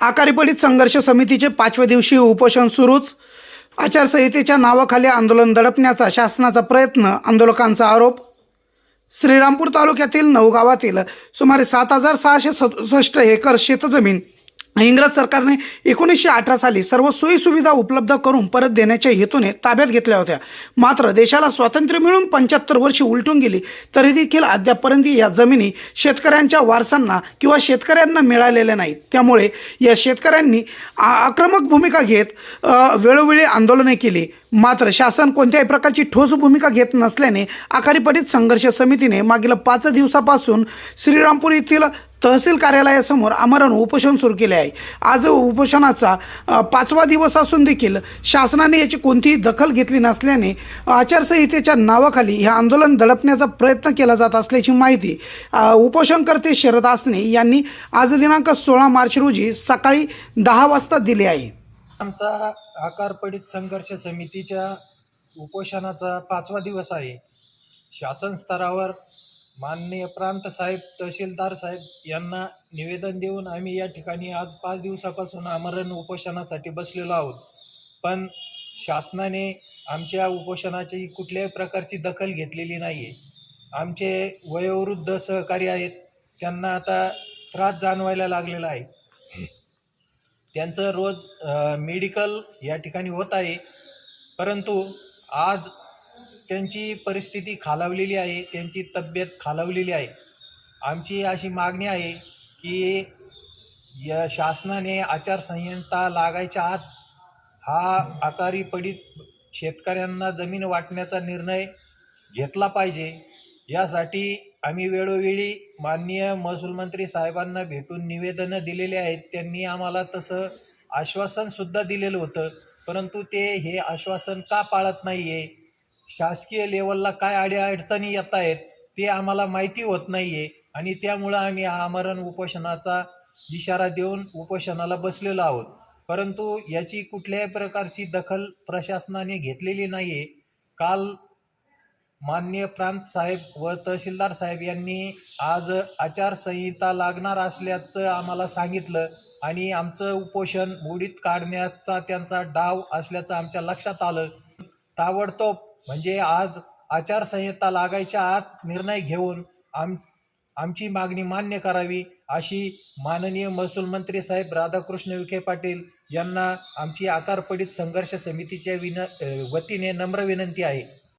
आकारी संघर्ष समितीचे पाचव्या दिवशी उपोषण सुरूच. आचारसंहितेच्या नावाखाली आंदोलन दडपण्याचा शासनाचा प्रयत्न आंदोलकांचा आरोप. श्रीरामपूर तालुक्यातील नऊ गावातील सुमारे सात हजार सहाशे सदुसष्ट एकर शेतजमीन इंग्रज सरकारने एकोणीसशे अठरा साली सर्व सोयीसुविधा उपलब्ध करून परत देण्याच्या हेतूने ताब्यात घेतल्या होत्या. मात्र देशाला स्वातंत्र्य मिळून पंच्याहत्तर वर्षे उलटून गेली तरी देखील अद्यापपर्यंत या जमिनी शेतकऱ्यांच्या वारसांना किंवा शेतकऱ्यांना मिळालेल्या नाहीत. त्यामुळे या शेतकऱ्यांनी आ- आक्रमक भूमिका घेत वेळोवेळी आंदोलने केली. मात्र शासन कोणत्याही प्रकारची ठोस भूमिका घेत नसल्याने आखारीपटीत संघर्ष समितीने मागील पाच दिवसापासून श्रीरामपूर येथील तहसील कार्यालयासमोर आमरण उपोषण सुरू केले आहे. आज उपोषणाचा पाचवा दिवस असून देखील शासनाने याची कोणतीही दखल घेतली नसल्याने आचारसंहितेच्या नावाखाली हे आंदोलन दडपण्याचा प्रयत्न केला जात असल्याची माहिती उपोषणकर्ते शरद आसने यांनी आज दिनांक सोळा मार्च रोजी सकाळी दहा वाजता दिली आहे. आमचा आकारपडीत संघर्ष समितीच्या उपोषणाचा पाचवा दिवस आहे. शासन स्तरावर माननीय प्रांत साहेब तहसीलदार साहेब यांना निवेदन देऊन आम्ही या ठिकाणी आज पाच दिवसापासून आमरण उपोषणासाठी बसलेलो आहोत. पण शासनाने आमच्या उपोषणाची कुठल्याही प्रकारची दखल घेतलेली नाही आहे आमचे वयोवृद्ध सहकारी आहेत त्यांना आता त्रास जाणवायला लागलेला आहे. त्यांचं रोज मेडिकल या ठिकाणी होत आहे. परंतु आज त्यांची परिस्थिती खालावलेली आहे त्यांची तब्येत खालावलेली आहे. आमची अशी मागणी आहे की या शासनाने आचारसंहिता लागायच्या आत हा आकारी पडीत शेतकऱ्यांना जमीन वाटण्याचा निर्णय घेतला पाहिजे. यासाठी आम्ही वेळोवेळी माननीय महसूल मंत्री साहेबांना भेटून निवेदनं दिलेले आहेत. त्यांनी आम्हाला तसं आश्वासनसुद्धा दिलेलं होतं परंतु ते हे आश्वासन का पाळत नाही आहे शासकीय लेवलला काय अडीअडचणी येत आहेत ते आम्हाला माहिती होत नाही आहे आणि त्यामुळं आम्ही आमरण उपोषणाचा इशारा देऊन उपोषणाला बसलेलो आहोत. परंतु याची कुठल्याही प्रकारची दखल प्रशासनाने घेतलेली नाही आहे काल मान्य प्रांत साहेब व तहसीलदार साहेब यांनी आज आचारसंहिता लागणार असल्याचं आम्हाला सांगितलं आणि आमचं उपोषण मोडीत काढण्याचा त्यांचा डाव असल्याचं आमच्या लक्षात आलं. ताबडतोब म्हणजे आज आचारसंहिता लागायच्या आत निर्णय घेऊन आम आमची मागणी मान्य करावी अशी माननीय महसूल मंत्री साहेब राधाकृष्ण विखे पाटील यांना आमची आकारपडीत संघर्ष समितीच्या विन वतीने नम्र विनंती आहे.